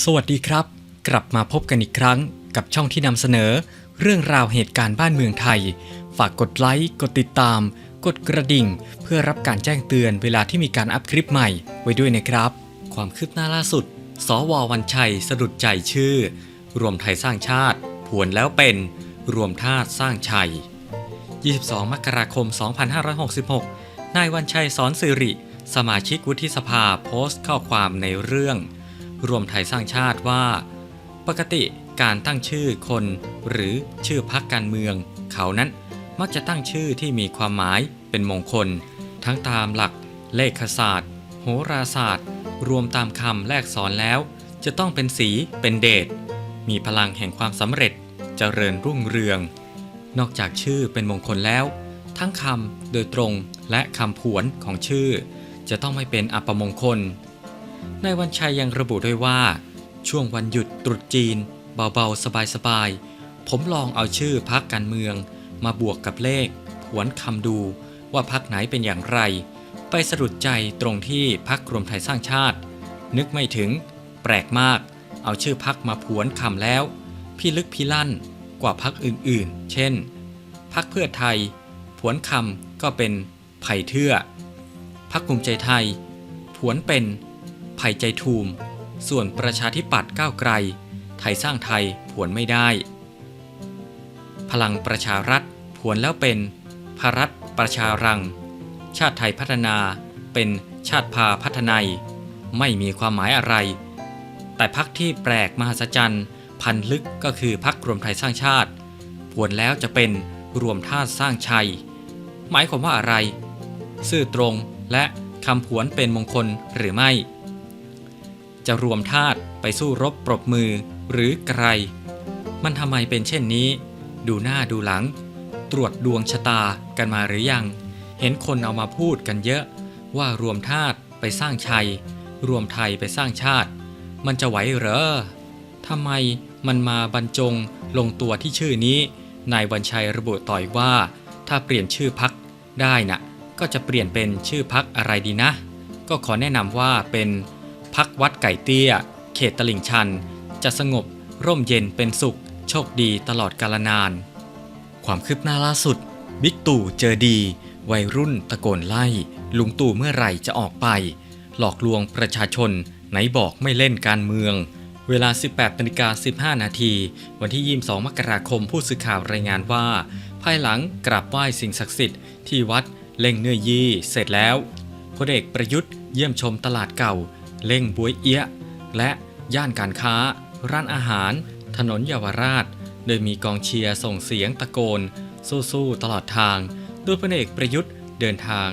สวัสดีครับ กลับมาพบกันอีกครั้งกับช่องที่นำเสนอ เรื่องราวเหตุการณ์บ้านเมืองไทย ฝากกดไลค์ กดติดตาม กดกระดิ่ง เพื่อรับการแจ้งเตือนเวลาที่มีการอัพคลิปใหม่ไว้ด้วยนะครับ ความคืบหน้าล่าสุด สววันชัยสะดุดใจชื่อ รวมไทยสร้างชาติ ผวนแล้วเป็น รวมธาตุสร้างชัย 22 มกราคม 2566 นายวันชัยสอนสิริ สมาชิกวุฒิสภาโพสต์ข้อความในเรื่อง รวมไทยสร้างชาติว่า ปกติการตั้งชื่อคน หรือชื่อพรรคการเมือง เขานั้นมักจะตั้งชื่อที่มีความหมายเป็นมงคล ทั้งตามหลัก เลขศาสตร์ โหราศาสตร์ รวมตามคำแลกสอนแล้ว จะต้องเป็นสีเป็นเดชมีพลังแห่งความสำเร็จเจริญรุ่งเรือง นอกจากชื่อเป็นมงคลแล้ว ทั้งคำโดยตรงและคำผวนของชื่อ จะต้องไม่เป็นอัปมงคล นายวันชัยยังระบุด้วยว่า ช่วงวันหยุดตรุษจีน เบาๆ สบายๆ ผมลองเอาชื่อพักการเมือง มาบวกกับเลขผวนคำดูว่าพักไหนเป็นอย่างไร ไปสะดุดใจตรงที่พักรวมไทยสร้างชาติ นึกไม่ถึง แปลกมาก เอาชื่อพักมาผวนคำแล้วพี่ลึกพี่ลั่นกว่าพักอื่นๆ เช่น พักเพื่อไทย ผวนคำก็เป็นไผ่เทื่อพักภูมิใจไทย ผวนเป็น ไผ่ใจทูม ส่วนประชาธิปัตย์ก้าวไกล ไทยสร้างไทยผวนไม่ได้ พลังประชารัฐผวนแล้วเป็น พรัฐประชารัง ชาติไทยพัฒนาเป็นชาติพาพัฒนัยไม่มีความหมายอะไร แต่พักที่แปลกมหัศจรรย์ พันลึกก็คือพักรวมไทยสร้างชาติผวนแล้วจะเป็นรวมธาสร้างชัย หมายความว่าอะไร ซื่อตรงและคำผวนเป็นมงคลหรือไม่ จะรวมธาตุไปสู้รบปรบมือหรือไกลมันทำไมเป็นเช่นนี้ ดูหน้าดูหลัง ตรวจดวงชะตากันมาหรือยัง เห็นคนเอามาพูดกันเยอะ ว่ารวมธาตุไปสร้างชัย รวมไทยไปสร้างชาติ มันจะไหวเหรอทำไมมันมาบรรจงลงตัวที่ชื่อนี้ นายวันชัยระบุต่อยว่า ถ้าเปลี่ยนชื่อพักได้นะ่ะก็จะเปลี่ยนเป็นชื่อพักอะไรดีนะ ก็ขอแนะนำว่าเป็น พักวัดไก่เตี้ย เขตตลิ่งชัน จะสงบ ร่มเย็นเป็นสุข โชคดีตลอดกาลนาน ความคืบหน้าล่าสุด บิ๊กตู่เจอดี วัยรุ่นตะโกนไล่ ลุงตู่เมื่อไหร่จะออกไป หลอกลวงประชาชน ไหนบอกไม่เล่นการเมือง เวลา 18นาฬิกา15 นาที วันที่ 22 มกราคมผู้สื่อข่าวรายงานว่า ภายหลังกราบไหว้สิ่งศักดิ์สิทธิ์ที่วัดเล่งเนื้อยี่ เสร็จแล้วพลเอกประยุทธ์เยี่ยมชมตลาดเก่า เล่งบวยเอี้ยะและย่านการค้า ร้านอาหาร ถนนเยาวราช โดยมีกองเชียร์ส่งเสียงตะโกน สู้ๆตลอดทาง โดยพลเอกประยุทธ์เดินทาง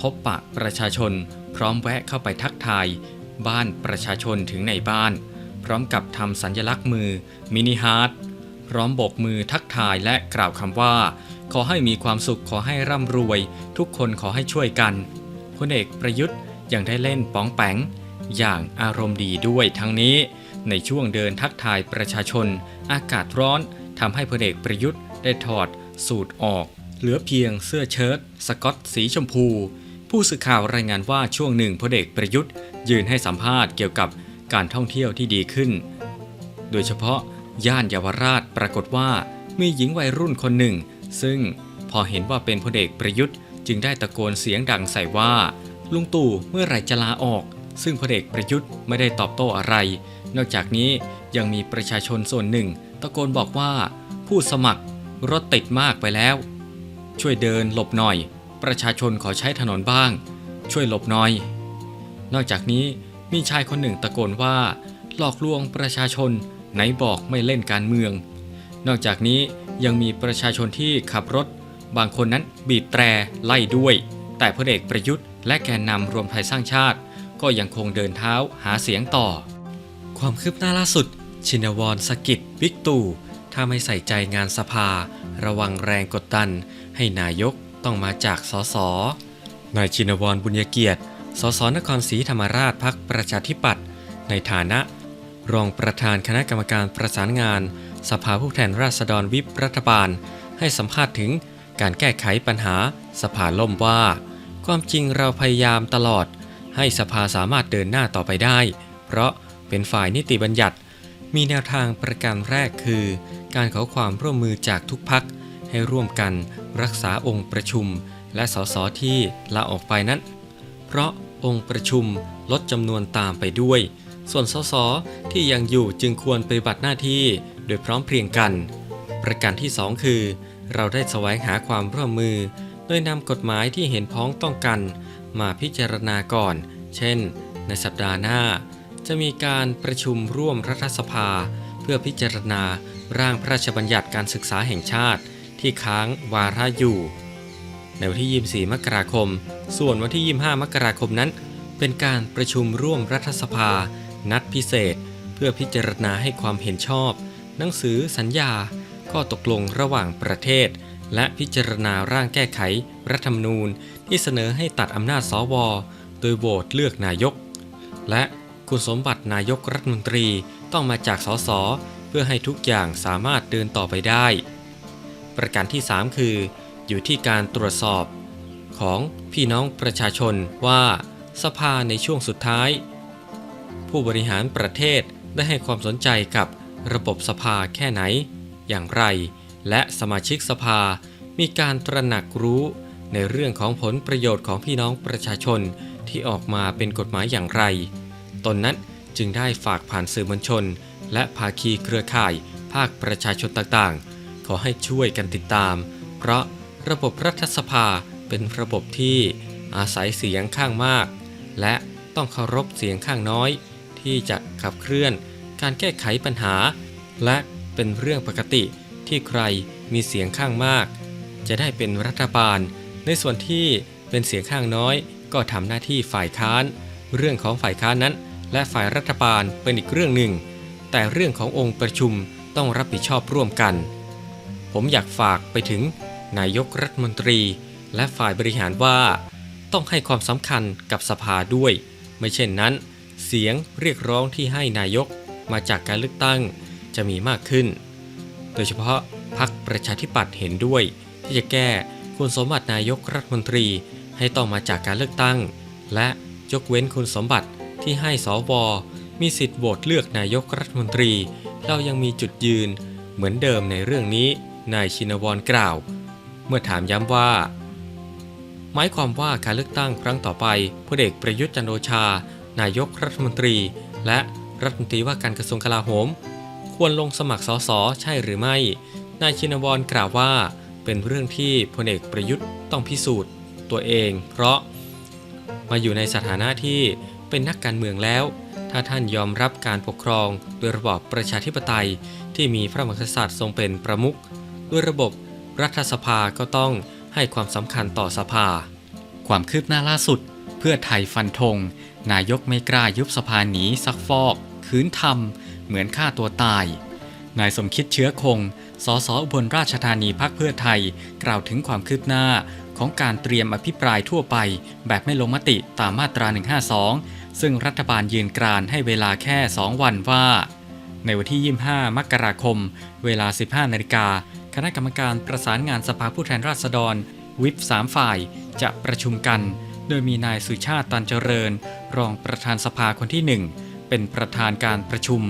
พบปะประชาชน พร้อมแวะเข้าไปทักทาย บ้านประชาชนถึงในบ้าน พร้อมกับทำสัญลักษณ์มือ มินิฮาร์ดพร้อมโบกมือทักทายและกล่าวคำว่า ขอให้มีความสุขขอให้ร่ำรวย ทุกคนขอให้ช่วยกันพลเอกประยุทธ์ยังได้เล่นป๋องแปง อย่างอารมณ์ดีด้วยทั้งนี้ ในช่วงเดินทักทายประชาชน อากาศร้อนทำให้พลเอกประยุทธ์ได้ถอด สูตรออก เหลือเพียงเสื้อเชิ้ตสกอตสีชมพู ผู้สื่อข่าวรายงานว่าช่วงหนึ่งพลเอกประยุทธ์ ยืนให้สัมภาษณ์เกี่ยวกับการท่องเที่ยวที่ดีขึ้น โดยเฉพาะย่านเยาวราชปรากฏว่ามีหญิงวัยรุ่นคนหนึ่ง ซึ่งพอเห็นว่าเป็นพลเอกประยุทธ์ จึงได้ตะโกนเสียงดังใส่ว่า ลุงตู่เมื่อไหร่จะลาออก ซึ่งพลเอกประยุทธ์ไม่ได้ตอบโต้อะไร นอกจากนี้ยังมีประชาชนส่วนหนึ่ง ตะโกนบอกว่า ผู้สมัครรถติดมากไปแล้ว ช่วยเดินหลบหน่อย ประชาชนขอใช้ถนนบ้าง ช่วยหลบหน่อย นอกจากนี้มีชายคนหนึ่งตะโกนว่า หลอกลวงประชาชนไหนบอกไม่เล่นการเมือง นอกจากนี้ยังมีประชาชนที่ขับรถ บางคนนั้นบีบแตรไล่ด้วย แต่พลเอกประยุทธ์และแกนนำรวมไทยสร้างชาติ ก็ยังคงเดินเท้าหาเสียงต่อ ความคืบหน้าล่าสุด ชินวรสกิดบิ๊กตู่ถ้าไม่ใส่ใจงานสภา ระวังแรงกดดัน ให้นายกต้องมาจากสสนายชินวรบุญยเกียรติสสนครศรีธรรมราชพักประชาธิปัตย์ในฐานะ รองประธานคณะกรรมการประสานงาน สภาผู้แทนราษฎรวิปรัฐบาล ให้สัมภาษณ์ถึงการแก้ไขปัญหาสภาล่มว่า ความจริงเราพยายามตลอด ให้สภาสามารถเดินหน้าต่อไปได้ เพราะเป็นฝ่ายนิติบัญญัติ มีแนวทางประการแรกคือ การขอความร่วมมือจากทุกพักให้ร่วมกันรักษาองค์ประชุม และสสที่ลาออกไปนั้น เพราะองค์ประชุมลดจำนวนตามไปด้วย ส่วนสสที่ยังอยู่จึงควรปฏิบัติหน้าที่โดยพร้อมเพรียงกัน ประการที่ 2 คือ เราได้แสวงหาความร่วมมือ โดยนำกฎหมายที่เห็นพ้องต้องกัน มาพิจารณาก่อน เช่น ในสัปดาห์หน้า จะมีการประชุมร่วมรัฐสภา เพื่อพิจารณาร่างพระราชบัญญัติการศึกษาแห่งชาติ ที่ค้างวาระอยู่ ในวันที่ 24 มกราคม ส่วนวันที่ 25 มกราคมนั้น เป็นการประชุมร่วมรัฐสภา นัดพิเศษ เพื่อพิจารณาให้ความเห็นชอบ หนังสือสัญญา ข้อตกลงระหว่างประเทศ และพิจารณาร่างแก้ไข รัฐธรรมนูญที่เสนอให้ตัดอำนาจสว โดยโหวตเลือกนายก และคุณสมบัตินายกรัฐมนตรีต้องมาจากสสเพื่อให้ทุกอย่างสามารถเดินต่อไปได้ ประการที่ 3 คือ อยู่ที่การตรวจสอบ ของพี่น้องประชาชนว่าสภาในช่วงสุดท้าย ผู้บริหารประเทศได้ให้ความสนใจกับระบบสภาแค่ไหน อย่างไร และสมาชิกสภามีการตระหนักรู้ในเรื่องของผลประโยชน์ของพี่น้องประชาชนที่ออกมาเป็นกฎหมายอย่างไร ตนนั้นจึงได้ฝากผ่านสื่อมวลชน และภาคีเครือข่าย ภาคประชาชนต่างๆ ขอให้ช่วยกันติดตาม เพราะระบบรัฐสภาเป็นระบบที่อาศัยเสียงข้างมาก และต้องเคารพเสียงข้างน้อย ที่จะขับเคลื่อนการแก้ไขปัญหา และเป็นเรื่องปกติ ที่ใครมีเสียงข้างมาก จะได้เป็นรัฐบาล ในส่วนที่เป็นเสียงข้างน้อย ก็ทำหน้าที่ฝ่ายค้าน เรื่องของฝ่ายค้านนั้น และฝ่ายรัฐบาลเป็นอีกเรื่องหนึ่ง แต่เรื่องขององค์ประชุมต้องรับผิดชอบร่วมกัน ผมอยากฝากไปถึงนายกรัฐมนตรี และฝ่ายบริหารว่า ต้องให้ความสำคัญกับสภาด้วย ไม่เช่นนั้น เสียงเรียกร้องที่ให้นายกมาจากการเลือกตั้งจะมีมากขึ้น ดยเฉพาะพรรคประชาธิปัตย์เห็นด้วย ที่จะแก้คุณสมบัตินายกรัฐมนตรีให้ต้องมาจากการเลือกตั้ง และยกเว้นคุณสมบัติที่ให้สวมีสิทธิ์โหวตเลือกนายกรัฐมนตรี เรายังมีจุดยืนเหมือนเดิมในเรื่องนี้นายชินวรกล่าว เมื่อถามย้ำว่า หมายความว่าการเลือกตั้งครั้งต่อไปพลเอกประยุทธ์จันทร์โอชา นายกรัฐมนตรี และรัฐมนตรีว่าการกระทรวงกลาโหม ควรลงสมัครสสใช่หรือไม่ นายชินวรกล่าวว่า เป็นเรื่องที่พลเอกประยุทธ์ต้องพิสูจน์ตัวเอง เพราะมาอยู่ในสถานะที่เป็นนักการเมืองแล้ว ถ้าท่านยอมรับการปกครองโดยระบอบประชาธิปไตยที่มีพระมหากษัตริย์ทรงเป็นประมุขด้วยระบบรัฐสภาก็ต้องให้ความสำคัญต่อสภา ความคืบหน้าล่าสุด เพื่อไทยฟันธงนายกไม่กล้ายุบสภาหนีซักฟอก คืนทำ เหมือนฆ่าตัวตาย นายสมคิดเชื้อคง สสอุบลราชธานีพักเพื่อไทย กล่าวถึงความคืบหน้าของการเตรียมอภิปรายทั่วไป แบบไม่ลงมติตามมาตรา 152 ซึ่งรัฐบาลยืนกรานให้เวลาแค่ 2 วันว่า ในวันที่ 25 มกราคม เวลา 15 นาฬิกา คณะกรรมการประสานงานสภาผู้แทนราษฎร วิป3ฝ่ายจะประชุมกัน โดยมีนายสุชาติตันเจริญ รองประธานสภาคนที่ 1 เป็นประธานการประชุม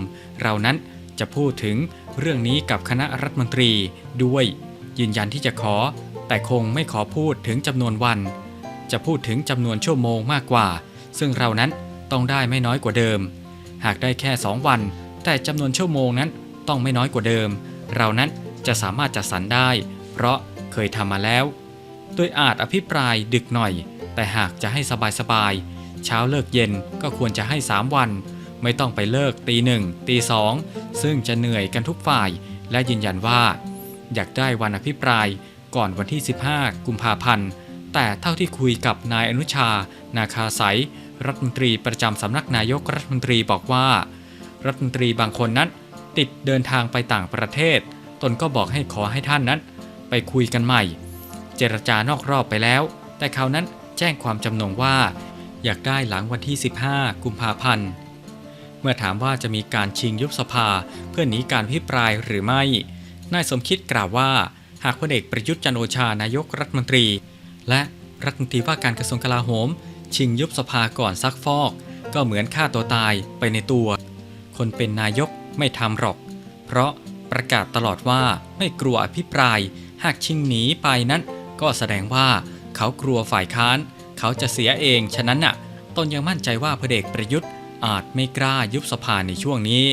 เรานั้นจะพูดถึงเรื่องนี้กับคณะรัฐมนตรีด้วย ยืนยันที่จะขอ แต่คงไม่ขอพูดถึงจำนวนวัน จะพูดถึงจำนวนชั่วโมงมากกว่า ซึ่งเรานั้นต้องได้ไม่น้อยกว่าเดิม หากได้แค่ 2 วัน แต่จำนวนชั่วโมงนั้นต้องไม่น้อยกว่าเดิม เรานั้นจะสามารถจัดสรรได้ เพราะเคยทำมาแล้ว โดยอาจอภิปรายดึกหน่อย แต่หากจะให้สบายๆเช้าเลิกเย็นก็ควรจะให้ 3 วัน ไม่ต้องไปเลิกตีหนึ่งตีสองซึ่งจะเหนื่อยกันทุกฝ่าย และยืนยันว่า อยากได้วันอภิปรายก่อนวันที่ 15 กุมภาพันธ์ แต่เท่าที่คุยกับนายอนุชา นาคาสายรัฐมนตรีประจำสำนักนายกรัฐมนตรีบอกว่า รัฐมนตรีบางคนนั้น ติดเดินทางไปต่างประเทศ ตนก็บอกให้ขอให้ท่านนั้น ไปคุยกันใหม่ เจรจานอกรอบไปแล้ว แต่เขาวนั้นแจ้งความจำนงว่า อยากได้หลังวันที่ 15 กุมภาพันธ์ เมื่อถามว่าจะมีการชิงยุบสภาเพื่อหนีการพิปรายหรือไม่ นายสมคิดกล่าวว่า หากพลเอกประยุทธ์จันโอชานายกรัฐมนตรี และรัฐมนตรีว่าการกระทรวงกลาโหม ชิงยุบสภาก่อนซักฟอก ก็เหมือนฆ่าตัวตายไปในตัว คนเป็นนายกไม่ทำหรอก เพราะประกาศตลอดว่าไม่กลัวอภิปราย หากชิงหนีไปนั้น ก็แสดงว่าเขากลัวฝ่ายค้าน เขาจะเสียเองฉะนั้นน่ะ ตนยังมั่นใจว่าพลเอกประยุทธ์ อาจไม่กล้ายุบสภาในช่วงนี้